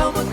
how much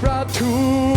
พราทู